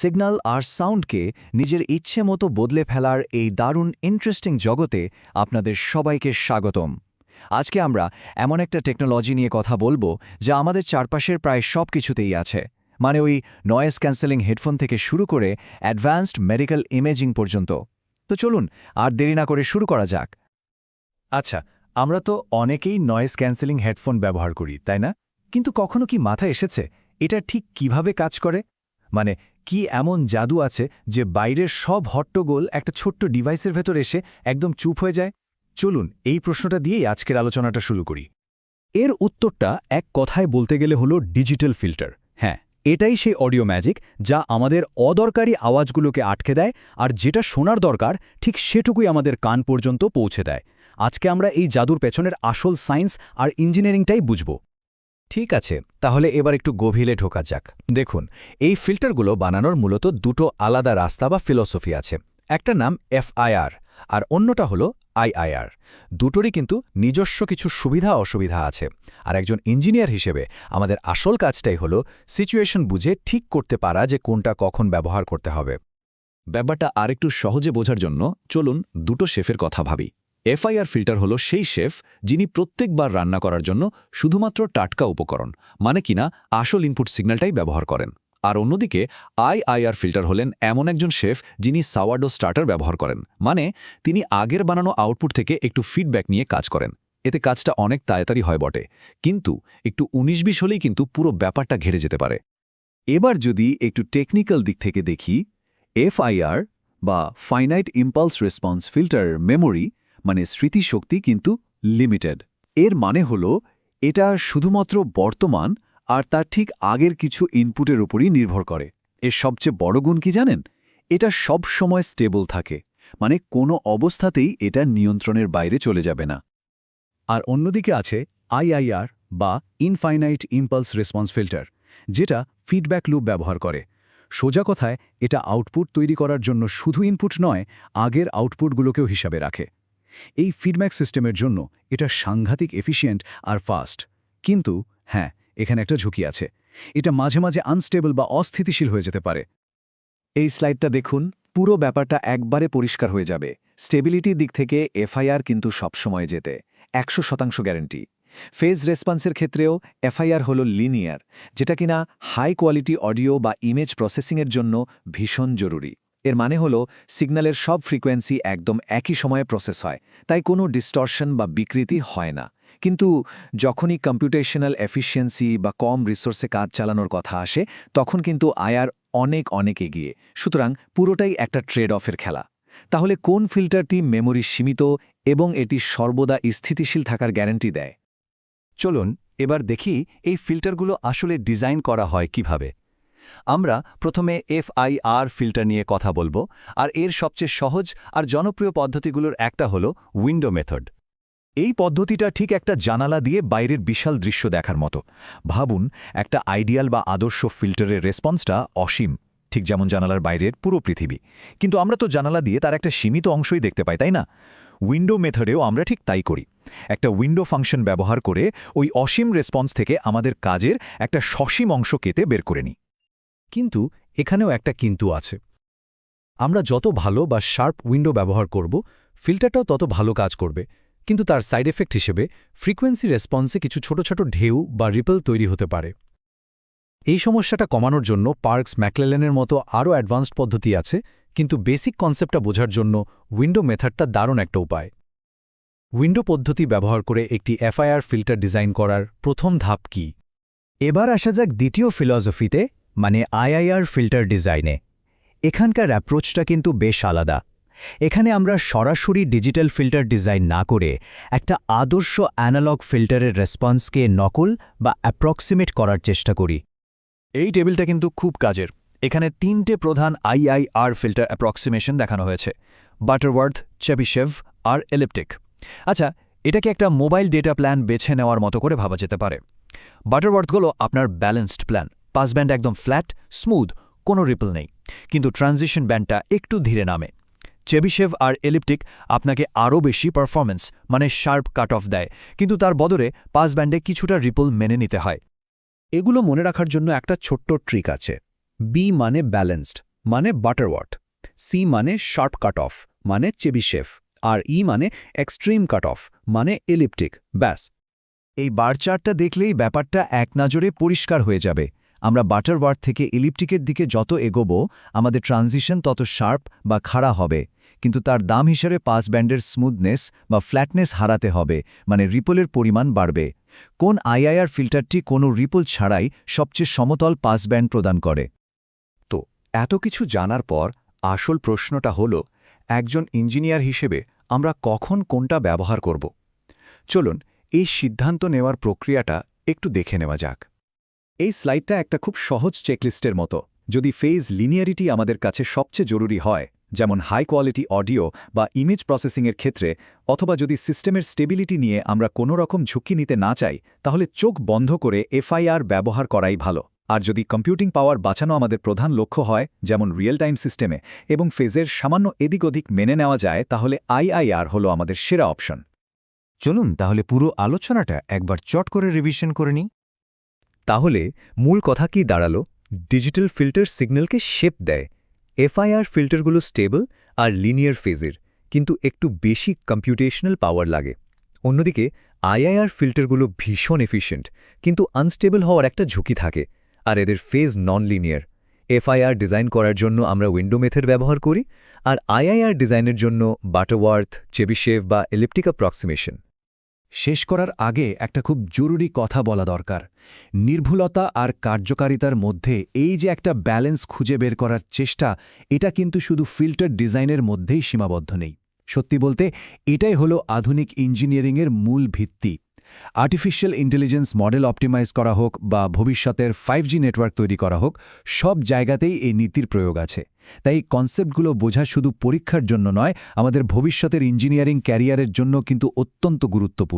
Signal আর সাউন্ডকে নিজের ইচ্ছে মতো বদলে ফেলার এই দারুণ ইন্টারেস্টিং জগতে আপনাদের সবাইকে স্বাগতম। আজকে আমরা এমন একটা টেকনোলজি নিয়ে কথা বলব যা আমাদের চারপাশের প্রায় সব কিছুতেই আছে। মানে ওই নয়েজ ক্যান্সেলিং হেডফোন থেকে শুরু করে অ্যাডভান্সড মেডিকেল ইমেজিং পর্যন্ত। তো চলুন, আর দেরি না করে শুরু করা যাক। আচ্ছা আমরা তো অনেকেই নয়েজ ক্যান্সেলিং হেডফোন ব্যবহার করি, তাই না? কিন্তু কখনো কি মাথা এসেছে, এটা ঠিক কীভাবে কাজ করে? মানে কি এমন জাদু আছে যে বাইরের সব হট্টগোল একটা ছোট্ট ডিভাইসের ভেতর এসে একদম চুপ হয়ে যায়? চলুন, এই প্রশ্নটা দিয়েই আজকের আলোচনাটা শুরু করি। এর উত্তরটা এক কথায় বলতে গেলে হলো ডিজিটাল ফিল্টার। হ্যাঁ এটাই সেই অডিও ম্যাজিক যা আমাদের অদরকারি আওয়াজগুলোকে আটকে দেয় আর যেটা শোনার দরকার ঠিক সেটুকুই আমাদের কান পর্যন্ত পৌঁছে দেয়। আজকে আমরা এই জাদুর পেছনের আসল সায়েন্স আর ইঞ্জিনিয়ারিংটাই বুঝব। ঠিক আছে, তাহলে এবার একটু গভীরে ঢোকা যাক। দেখুন, এই ফিল্টারগুলো বানানোর মূলত দুটো আলাদা রাস্তা বা ফিলসফি আছে। একটা নাম এফআইআর আর অন্যটা হলো আইআইআর। দুটোরই কিন্তু নিজস্ব কিছু সুবিধা অসুবিধা আছে। আর একজন ইঞ্জিনিয়ার হিসেবে আমাদের আসল কাজটাই হলো সিচুয়েশন বুঝে ঠিক করতে পারা যে কোনটা কখন ব্যবহার করতে হবে। ব্যাপারটা আরেকটু সহজে বোঝার জন্য চলুন দুটো শেফের কথা ভাবি। এফআইআর ফিল্টার হলো সেই শেফ যিনি প্রত্যেকবার রান্না করার জন্য শুধুমাত্র টাটকা উপকরণ মানে কিনা আসল ইনপুট সিগন্যালটাই ব্যবহার করেন। আর অন্যদিকে আইআইআর ফিল্টার হলেন এমন একজন শেফ যিনি সাওয়ার্ডো স্টার্টার ব্যবহার করেন মানে তিনি আগের বানানো আউটপুট থেকে একটু ফিডব্যাক নিয়ে কাজ করেন। এতে কাজটা অনেক তাড়াতাড়ি হয় বটে, কিন্তু একটু উনিশ বিশ হলেই কিন্তু পুরো ব্যাপারটা ঘেরে যেতে পারে। এবার যদি একটু টেকনিক্যাল দিক থেকে দেখি, এফআইআর বা finite impulse response filter memory মানে স্মৃতিশক্তি কিন্তু লিমিটেড এর মানে হল, এটা শুধুমাত্র বর্তমান আর তার ঠিক আগের কিছু ইনপুটের উপরই নির্ভর করে। এর সবচেয়ে বড় গুণ কি জানেন? এটা সব সময় স্টেবল থাকে মানে কোনো অবস্থাতেই এটা নিয়ন্ত্রণের বাইরে চলে যাবে না। আর অন্যদিকে আছে আইআইআর বা ইনফাইনাইট ইম্পালস রেসপন্স ফিল্টার যেটা ফিডব্যাক লুপ ব্যবহার করে। সোজা কথায়, এটা আউটপুট তৈরি করার জন্য শুধু ইনপুট নয়, আগের আউটপুটগুলোকেও হিসাবে রাখে। এই ফিডব্যাক সিস্টেমের জন্য এটা সাংঘাতিক এফিশিয়েন্ট আর ফাস্ট কিন্তু হ্যাঁ এখানে একটা ঝুঁকি আছে। এটা মাঝে মাঝে আনস্টেবল বা অস্থিতিশীল হয়ে যেতে পারে। এই স্লাইডটা দেখুন, পুরো ব্যাপারটা একবারে পরিষ্কার হয়ে যাবে। স্টেবিলিটির দিক থেকে এফআইআর কিন্তু সবসময় যেতে। একশো শতাংশ গ্যারেন্টি ফেজ রেসপন্সের ক্ষেত্রেও এফআইআর হল লিনিয়ার যেটা কিনা হাই কোয়ালিটি অডিও বা ইমেজ প্রসেসিংয়ের জন্য ভীষণ জরুরি। এর মানে হলো, সিগন্যালের সব ফ্রিকোয়েন্সি একদম একই সময়ে প্রসেস হয়, তাই কোনো ডিস্টর্শন বা বিকৃতি হয় না। কিন্তু যখনই কম্পিউটেশনাল এফিসিয়েন্সি বা কম রিসোর্সে কাজ চালানোর কথা আসে, তখন কিন্তু আয়ার অনেক অনেক এগিয়ে। সুতরাং পুরোটাই একটা ট্রেড অফের খেলা। তাহলে কোন ফিল্টারটি মেমোরি সীমিত এবং এটি সর্বদা স্থিতিশীল থাকার গ্যারান্টি দেয়? চলুন, এবার দেখি এই ফিল্টারগুলো আসলে ডিজাইন করা হয় কীভাবে। আমরা প্রথমে এফআইআর ফিল্টার নিয়ে কথা বলব, আর এর সবচেয়ে সহজ আর জনপ্রিয় পদ্ধতিগুলোর একটা হলো উইন্ডো মেথড এই পদ্ধতিটা ঠিক একটা জানালা দিয়ে বাইরের বিশাল দৃশ্য দেখার মতো। ভাবুন, একটা আইডিয়াল বা আদর্শ ফিল্টারের রেসপন্সটা অসীম, ঠিক যেমন জানালার বাইরের পুরো পৃথিবী। কিন্তু আমরা তো জানালা দিয়ে তার একটা সীমিত অংশই দেখতে পাই, তাই না? উইন্ডো মেথডেও আমরা ঠিক তাই করি। একটা উইন্ডো ফাংশন ব্যবহার করে ওই অসীম রেসপন্স থেকে আমাদের কাজের একটা সসীম অংশ কেটে বের করে নিই। কিন্তু এখানেও একটা কিন্তু আছে। আমরা যত ভালো বা শার্প উইন্ডো ব্যবহার করব, ফিল্টারটাও তত ভালো কাজ করবে, কিন্তু তার সাইড এফেক্ট হিসেবে ফ্রিকোয়েন্সি রেসপন্সে কিছু ছোট ছোট ঢেউ বা রিপল তৈরি হতে পারে। এই সমস্যাটা কমানোর জন্য পার্কস ম্যাকলেলেনের মতো আরও অ্যাডভান্সড পদ্ধতি আছে, কিন্তু বেসিক কনসেপ্টটা বোঝার জন্য উইন্ডো মেথডটা দারুণ একটা উপায়। উইন্ডো পদ্ধতি ব্যবহার করে একটি এফআইআর ফিল্টার ডিজাইন করার প্রথম ধাপ কি? এবার আসা যাক দ্বিতীয় ফিলসফিতে মানে আইআইআর ফিল্টার ডিজাইনে। এখানকার অ্যাপ্রোচটা কিন্তু বেশ আলাদা। এখানে আমরা সরাসরি ডিজিটাল ফিল্টার ডিজাইন না করে একটা আদর্শ অ্যানালগ ফিল্টারের রেসপন্সকে নকল বা অ্যাপ্রক্সিমেট করার চেষ্টা করি। এই টেবিলটা কিন্তু খুব কাজের। এখানে তিনটে প্রধান আইআইআর ফিল্টার অ্যাপ্রক্সিমেশন দেখানো হয়েছে। বাটারওয়ার্থ, চেবিশেভ আর এলিপটিক। আচ্ছা এটাকে একটা মোবাইল ডেটা প্ল্যান বেছে নেওয়ার মতো করে ভাবা যেতে পারে। বাটারওয়ার্থগুলো আপনার ব্যালেন্সড প্ল্যান। পাস ব্যান্ড একদম ফ্ল্যাট, স্মুথ, কোনো রিপল নেই। কিন্তু ট্রানজিশন ব্যান্ডটা একটু ধীরে নামে। চেবিশেভ আর এলিপটিক আপনাকে আরও বেশি পারফরমেন্স মানে শার্প কাট অফ দেয়। কিন্তু তার বদলে পাস ব্যান্ডে কিছুটা রিপল মেনে নিতে হয়। এগুলো মনে রাখার জন্য একটা ছোট্ট ট্রিক আছে। বি মানে ব্যালেন্সড মানে বাটারওয়াট সি মানে শার্প কাট অফ মানে চেবিশেফ আর ই মানে এক্সট্রিম কাট অফ মানে এলিপটিক। ব্যাস। এই বার চার্টটা দেখলেই ব্যাপারটা এক নজরে পরিষ্কার হয়ে যাবে। আমরা বাটারওয়ার্ড থেকে ইলিপ্টিকের দিকে যত এগোব, আমাদের ট্রানজিশন তত শার্প বা খাড়া হবে। কিন্তু তার দাম হিসেবে পাস ব্যান্ডের স্মুথনেস বা ফ্ল্যাটনেস হারাতে হবে মানে রিপলের পরিমাণ বাড়বে। কোন আইআইআর ফিল্টারটি কোনো রিপল ছাড়াই সবচেয়ে সমতল পাস ব্যান্ড প্রদান করে? তো, এত কিছু জানার পর আসল প্রশ্নটা হল, একজন ইঞ্জিনিয়ার হিসেবে আমরা কখন কোনটা ব্যবহার করব? চলুন, এই সিদ্ধান্ত নেওয়ার প্রক্রিয়াটা একটু দেখে নেওয়া যাক। এই স্লাইডটা একটা খুব সহজ চেকলিস্টের মতো। যদি ফেজ লিনিয়ারিটি আমাদের কাছে সবচেয়ে জরুরি হয়, যেমন হাই কোয়ালিটি অডিও বা ইমেজ প্রসেসিংয়ের ক্ষেত্রে, অথবা যদি সিস্টেমের স্টেবিলিটি নিয়ে আমরা কোনো রকম ঝুঁকি নিতে না চাই, তাহলে চোখ বন্ধ করে এফআইআর ব্যবহার করাই ভালো। আর যদি কম্পিউটিং পাওয়ার বাঁচানো আমাদের প্রধান লক্ষ্য হয়, যেমন রিয়েল টাইম সিস্টেমে, এবং ফেজের সামান্য এদিক ওদিক মেনে নেওয়া যায়, তাহলে আইআইআর হলো আমাদের সেরা অপশন। চলুন তাহলে পুরো আলোচনাটা একবার চট করে রিভিশন করে নিই। তাহলে মূল কথা কি দাঁড়াল? ডিজিটাল ফিল্টার সিগন্যালকে শেপ দেয়। এফআইআর ফিল্টারগুলো স্টেবল আর লিনিয়ার ফেজের কিন্তু একটু বেশি কম্পিউটেশনাল পাওয়ার লাগে। অন্যদিকে আইআইআর ফিল্টারগুলো ভীষণ এফিশিয়েন্ট কিন্তু আনস্টেবল হওয়ার একটা ঝুঁকি থাকে, আর এদের phase non linear FIR design করার জন্য আমরা উইন্ডো মেথড ব্যবহার করি, আর আইআইআর ডিজাইনের জন্য বাটারওয়ার্থ চেবিশেভ বা এলিপ্টিক অ্যাপ্রক্সিমেশন শেষ করার আগে একটা খুব জরুরি কথা বলা দরকার। নির্ভুলতা আর কার্যকারিতার মধ্যে এই যে একটা ব্যালেন্স খুঁজে বের করার চেষ্টা, এটা কিন্তু শুধু ফিল্টার ডিজাইনের মধ্যেই সীমাবদ্ধ নেই। সত্যি বলতে, এটাই হলো আধুনিক ইঞ্জিনিয়ারিংয়ের মূল ভিত্তি। আর্টিফিশিয়াল ইন্টেলিজেন্স মডেল অপটিমাইজ করা হোক বা ভবিষ্যতের ফাইভ নেটওয়ার্ক তৈরি করা হোক, সব জায়গাতেই এই নীতির প্রয়োগ আছে। তাই কনসেপ্টগুলো বোঝা শুধু পরীক্ষার জন্য নয়, আমাদের ভবিষ্যতের ইঞ্জিনিয়ারিং ক্যারিয়ারের জন্য কিন্তু অত্যন্ত গুরুত্বপূর্ণ।